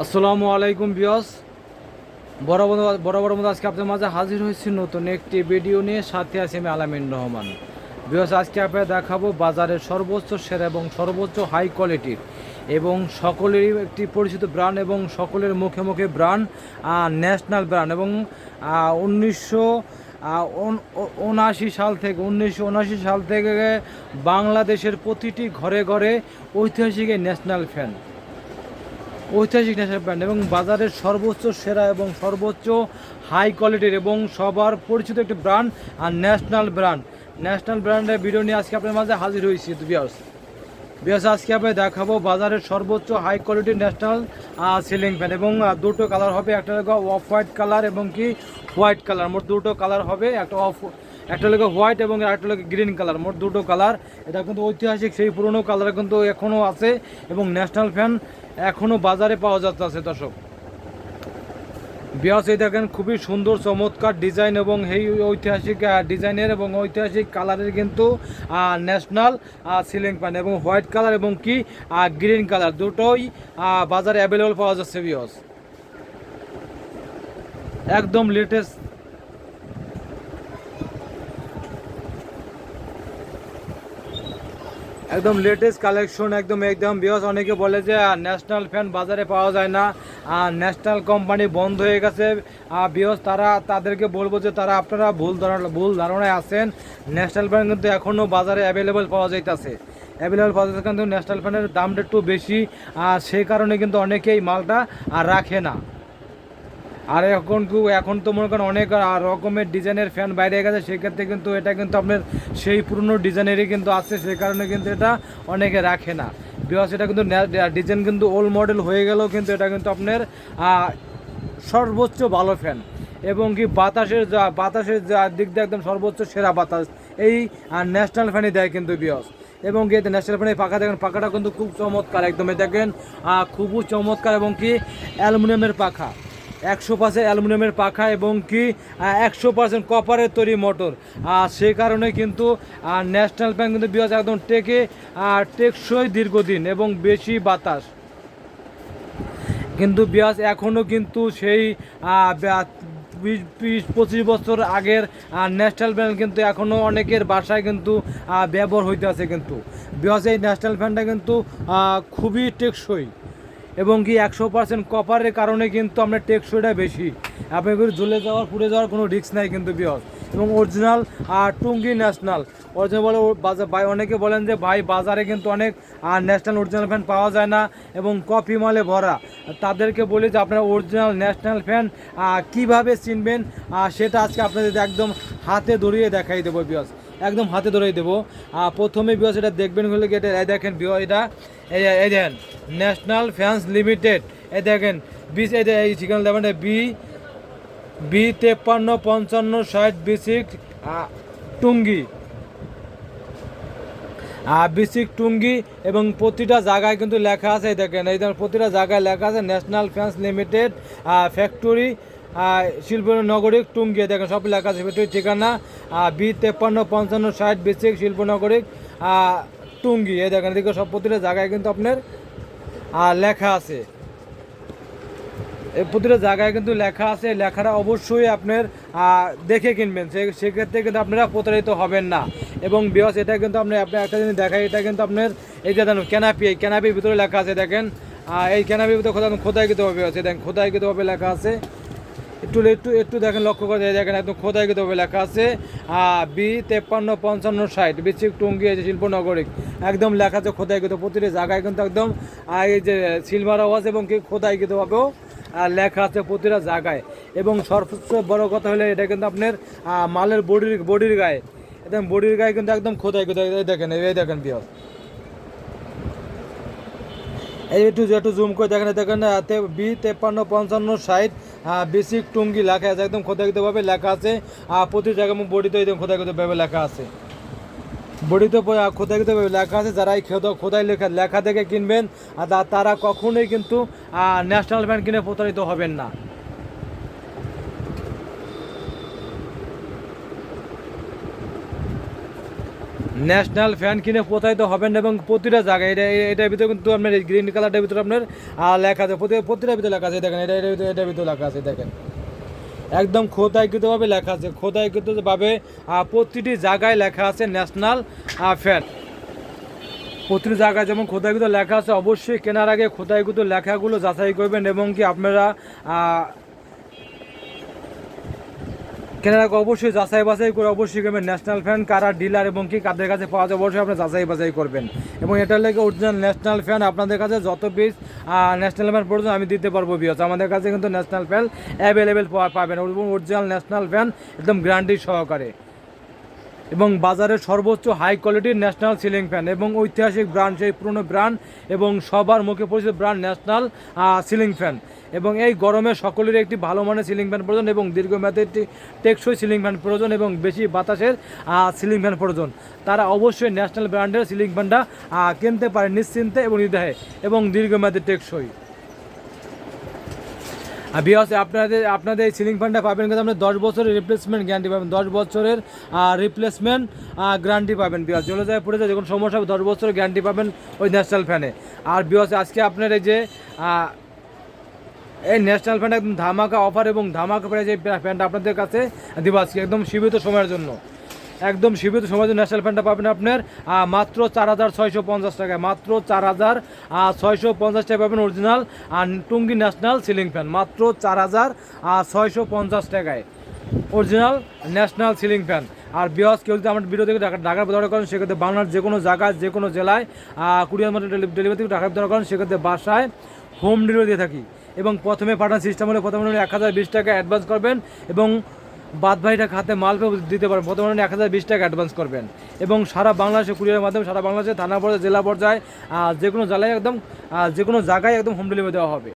আসসালামু আলাইকুম বিয়স বড় বড় বড় আজকে আপনার মাঝে হাজির হয়েছি নতুন একটি ভিডিও নিয়ে, সাথে আছি আমি আলামিন রহমান। বিয়স আজকে আপনার দেখাবো বাজারের সর্বোচ্চ সেরা এবং সর্বোচ্চ হাই কোয়ালিটির এবং সকলেরই একটি পরিচিত ব্র্যান্ড এবং সকলের মুখে মুখে ব্র্যান্ড ন্যাশনাল ব্র্যান্ড এবং উনিশশো উনআশি সাল থেকে, উনিশশো উনআশি সাল থেকে বাংলাদেশের প্রতিটি ঘরে ঘরে ঐতিহাসিক ন্যাশনাল ফ্যান। ঐতিহাসিক ন্যাশনাল ব্র্যান্ড এবং বাজারের সর্বোচ্চ সেরা এবং সর্বোচ্চ হাই কোয়ালিটির এবং সবার পরিচিত একটি ব্র্যান্ড আর ন্যাশনাল ব্র্যান্ড। ন্যাশনাল ব্র্যান্ডের ভিডিও নিয়ে আজকে আপনার মাঝে হাজির হয়েছি বিয়ার্স বিয়ার্স আজকে আপনার দেখাবো বাজারের সর্বোচ্চ হাই কোয়ালিটির ন্যাশনাল সিলিং ফ্যান এবং দুটো কালার হবে, একটা অফ হোয়াইট কালার এবং কি হোয়াইট কালার মোট দুটো কালার হবে, একটা অফ একটা হলো হোয়াইট এবং একটা হলো গ্রিন কালার মোট দুটো কালার এটা কিন্তু ঐতিহাসিক, সেই পুরনো কালার কিন্তু এখনও আছে এবং ন্যাশনাল ফ্যান এখনও বাজারে পাওয়া যাচ্ছে দর্শক। বিয়াস এই দেখেন খুবই সুন্দর, চমৎকার ডিজাইন এবং এই ঐতিহাসিক ডিজাইনের এবং ঐতিহাসিক কালারের কিন্তু ন্যাশনাল সিলিং ফ্যান এবং হোয়াইট কালার এবং কি গ্রিন কালার দুটোই বাজারে অ্যাভেলেবল পাওয়া যাচ্ছে বিয়াস একদম লেটেস্ট একদম লেটেস্ট কালেকশন একদম একদম বিয়স অনেকে বলে যে ন্যাশনাল ফ্যান বাজারে পাওয়া যায় না। আর ন্যাশনাল কোম্পানি বন্ধ হয়ে গেছে। আর বিয়স তারা, তাদেরকে বলব যে, তারা আপনারা ভুল ধারণা, ভুল ধারণায় আছেন। ন্যাশনাল ফ্যান কিন্তু এখনও বাজারে অ্যাভেলেবেল পাওয়া যাইতেছে। অ্যাভেলেবেল পাওয়া যাচ্ছে কিন্তু ন্যাশনাল ফ্যানের দামটা একটু বেশি। আর সেই কারণে কিন্তু অনেকেই মালটা আর রাখে না। আর এখন কু- এখন তো মনে করেন অনেক রকমের ডিজাইনের ফ্যান বাইরে গেছে, সেক্ষেত্রে কিন্তু এটা কিন্তু আপনার সেই পুরনো ডিজাইনেরই কিন্তু আছে সেই কারণে কিন্তু এটা অনেকে রাখে না। বিকজ এটা কিন্তু ডিজাইন কিন্তু ওল্ড মডেল হয়ে গেলেও কিন্তু এটা কিন্তু আপনার সর্বোচ্চ ভালো ফ্যান এবং কি বাতাসের যা বাতাসের যা দিক দিয়ে একদম সর্বোচ্চ সেরা বাতাস, এই ন্যাশনাল ফ্যানই দেয় কিন্তু বিয়স এবং কি ন্যাশনাল ফ্যানের পাখা দেখেন, পাখাটা কিন্তু খুব চমৎকার, একদম এই দেখেন খুবই চমৎকার এবং কি অ্যালুমিনিয়ামের পাখা। একশো পার্সেন্ট অ্যালুমিনিয়ামের পাখা এবং কি একশো পার্সেন্ট কপারের তৈরি মোটর আর সেই কারণে কিন্তু ন্যাশনাল ব্যাংক কিন্তু বিরাজ একদম টেকে টেকসই দীর্ঘদিন এবং বেশি বাতাস। কিন্তু বিয়াস এখনও কিন্তু সেই বিশ পঁচিশ বছর আগের ন্যাশনাল ফ্যান কিন্তু এখনও অনেকের বাসায় কিন্তু ব্যবহার হইতে আছে কিন্তু। বিয়াস এই ন্যাশনাল ফ্যানটা কিন্তু খুবই টেকসই। এবং কি একশো পার্সেন্ট কপারের কারণে কিন্তু আপনার টেকসইটা বেশি। আপনি কিন্তু জ্বলে যাওয়ার, পুড়ে যাওয়ার কোনো রিস্ক নাই কিন্তু বিয়স এবং অরিজিনাল আর টুঙ্গি ন্যাশনাল অরিজিনাল বলে ভাই, অনেকে বলেন যে, ভাই, বাজারে কিন্তু অনেক আর ন্যাশনাল অরিজিনাল ফ্যান পাওয়া যায় না এবং কপি মালে ভরা। তাদেরকে বলি যে, আপনারা অরিজিনাল ন্যাশনাল ফ্যান কীভাবে চিনবেন? সেটা আজকে আপনাদের একদম হাতে ধরিয়ে দেখাই দেবো বিয়স একদম হাতে ধরেই দেবো। আহ, প্রথমে বিয়স এটা দেখবেন হলে কি এটা এই দেখেন বিয় এটা এই দেখেন ন্যাশনাল ফ্যান্স লিমিটেড এই দেখেন বিশ এই ঠিকানা দেবেন বি বি তেপ্পান্ন পঞ্চান্ন ষাট বিসিক টুঙ্গি। বিসিক টুঙ্গি এবং প্রতিটা জায়গায় কিন্তু লেখা আছে দেখেন এই প্রতিটা জায়গায় লেখা আছে ন্যাশনাল ফ্যান্স লিমিটেড ফ্যাক্টরি শিল্প নগরিক টুঙ্গি এই দেখেন, সব লেখা আছে ঠিকানা বি তেপ্পান্ন, পঞ্চান্ন, ষাট বিসিক শিল্প নগরিক টুঙ্গি, এই দেখেন, এদিকে সব প্রতিটা জায়গায় কিন্তু আপনার লেখা আছে। এই প্রতিটা জায়গায় কিন্তু লেখা আছে লেখাটা অবশ্যই আপনার দেখে কিনবেন সেক্ষেত্রে কিন্তু আপনারা প্রতারিত হবেন না। এবং বিয়স, এটা কিন্তু আপনি আপনি একটা জিনিস দেখাই, এটা কিন্তু আপনার, এই যে দেখুন, ক্যানাপি, এই ক্যানাপির ভিতরে লেখা আছে, দেখেন এই ক্যানাপির ভিতরে খোদা কিন্তু হবে আছে, দেখেন খোদাইকৃত হবে লেখা আছে। একটু একটু একটু দেখেন, লক্ষ্য করে দেখেন একদম খোদাইকৃত হবে লেখা আছে। বি, তেপ্পান্ন, পঞ্চান্ন, ষাট বিচিক টুঙ্গি, এই যে শিল্পনগরিক একদম লেখা আছে খোদাই খোদাইকৃত, প্রতিটি জায়গায় কিন্তু একদম এই যে সিলভার আওয়াজ এবং কি খোদাইকৃতভাবেও লেখা আছে প্রতিটা জায়গায়। এবং সর্বোচ্চ বড় কথা হলে, এটা কিন্তু আপনার মালের বডির বডির গায়ে, একদম বডির গায়ে কিন্তু একদম খোদাই এই দেখেন এই দেখেন এই একটু একটু জুম করে দেখেন দেখেন বি তেপ্পান্ন, পঞ্চান্ন, ষাট বেসিক টুঙ্গি লেখা আছে, একদম ক্ষতিগতভাবে লেখা আছে আর প্রতি জায়গায় বডিতে একদম ক্ষতিগতভাবে লেখা আছে। বডিতে ক্ষতিগতভাবে লেখা আছে, যারা এই খোদাই লেখা লেখা দেখে কিনবেন, আর তারা কখনোই কিন্তু ন্যাশনাল ব্যান্ড কিনে প্রতারিত হবেন না। ন্যাশনাল ফ্যান কিনে প্রতারিত হবেন এবং প্রতিটা জায়গায়, এটা এটার ভিতরে কিন্তু আপনার গ্রিন কালারটার ভিতরে আপনার লেখা আছে। প্রতি প্রতিটার ভিতরে লেখা আছে, দেখেন, এটা এটার ভিতরে লেখা আছে, দেখেন। একদম খোদাইকৃতভাবে লেখা আছে। খোদাইকৃতভাবে প্রতিটি জায়গায় লেখা আছে ন্যাশনাল ফ্যান। প্রতিটি জায়গায় যেমন খোদাইকৃত লেখা আছে, অবশ্যই কেনার আগে খোদাইকৃত লেখাগুলো যাচাই করবেন এবং কি আপনারা কেনার অবশ্যই যাচাই বাছাই করে অবশ্যই করবেন। ন্যাশনাল ফ্যান কারা ডিলার এবং কি কাদের কাছে পাওয়া যায় অবশ্যই আপনি যাচাই বাছাই করবেন। এবং এটার লেগে অরিজিনাল ন্যাশনাল ফ্যান আপনাদের কাছে যত পিস ন্যাশনাল ফ্যান পর্যন্ত আমি দিতে পারব বিয়স আমাদের কাছে কিন্তু ন্যাশনাল ফ্যান অ্যাভেলেবেল পাবেন অরিজিনাল ন্যাশনাল ফ্যান একদম গ্যারান্টি সহকারে। এবং বাজারের সর্বোচ্চ হাই কোয়ালিটির ন্যাশনাল সিলিং ফ্যান এবং ঐতিহাসিক ব্র্যান্ড সেই পুরনো ব্র্যান্ড এবং সবার মুখে পরিচিত ব্র্যান্ড ন্যাশনাল সিলিং ফ্যান এবং এই গরমে সকলের একটি ভালো মানের সিলিং ফ্যান প্রয়োজন এবং দীর্ঘমেয়াদী একটি টেকসই সিলিং ফ্যান প্রয়োজন এবং বেশি বাতাসের সিলিং ফ্যান প্রয়োজন। তারা অবশ্যই ন্যাশনাল ব্র্যান্ডের সিলিং ফ্যানটা কিনতে পারে নিশ্চিন্তে এবং নির্দাহে এবং দীর্ঘমেয়াদী টেকসই। আর বিকজ আপনাদের আপনাদের এই সিলিং ফ্যানটা পাবেন কিন্তু আপনি দশ বছরের রিপ্লেসমেন্ট গ্যারান্টি পাবেন। দশ বছরের রিপ্লেসমেন্ট গ্যারান্টি পাবেন বিকজ চলে যায় পড়ে যায়, যখন সমস্যা হবে, দশ বছরের গ্যারান্টি পাবেন ওই ন্যাশনাল ফ্যানে আর বিকজ আজকে আপনার এই যে এই ন্যাশনাল ফ্যানটা একদম ধামাকা অফার এবং ধামাকা প্রাইস এই ফ্যানটা আপনাদের কাছে দিব আজকে একদম সীমিত সময়ের জন্য। একদম সীমিত জন্য ন্যাশনাল ফ্যানটা পাবেন আপনার মাত্র চার হাজার ছয়শো পঞ্চাশ টাকায়, মাত্র চার হাজার ছয়শো পঞ্চাশ টাকায় পাবেন অরিজিনাল আর টুঙ্গি ন্যাশনাল সিলিং ফ্যান মাত্র চার হাজার ছয়শো পঞ্চাশ টাকায়। অরিজিনাল ন্যাশনাল সিলিং ফ্যান আর বিহস কেউ যদি আমার ভিডিও থেকে ঢাকা ঢাকার ব্যবহার করেন, সেক্ষেত্রে বাংলার যে কোনো জায়গায়, যে কোনো জেলায় কুরিয়ার মধ্যে ডেলিভারি থেকে ঢাকার ব্যবহার করেন, সেক্ষেত্রে বাসায় হোম ডেলিভারি দিয়ে থাকি। এবং প্রথমে পাঠান সিস্টেম হলে প্রথমে এক হাজার বিশ টাকা অ্যাডভান্স করবেন এবং বাদ ভাইটা খাতে মাল দিতে পারবেন প্রথমে এক হাজার বিশ টাকা অ্যাডভান্স করবেন। এবং সারা বাংলাদেশে কুরিয়ারের মাধ্যমে, সারা বাংলাদেশে থানা পর্যায়ে, জেলা পর্যায়ে যে কোনো জেলায় একদম যে কোনো জায়গায় একদম হোম ডেলিভারি দেওয়া হবে।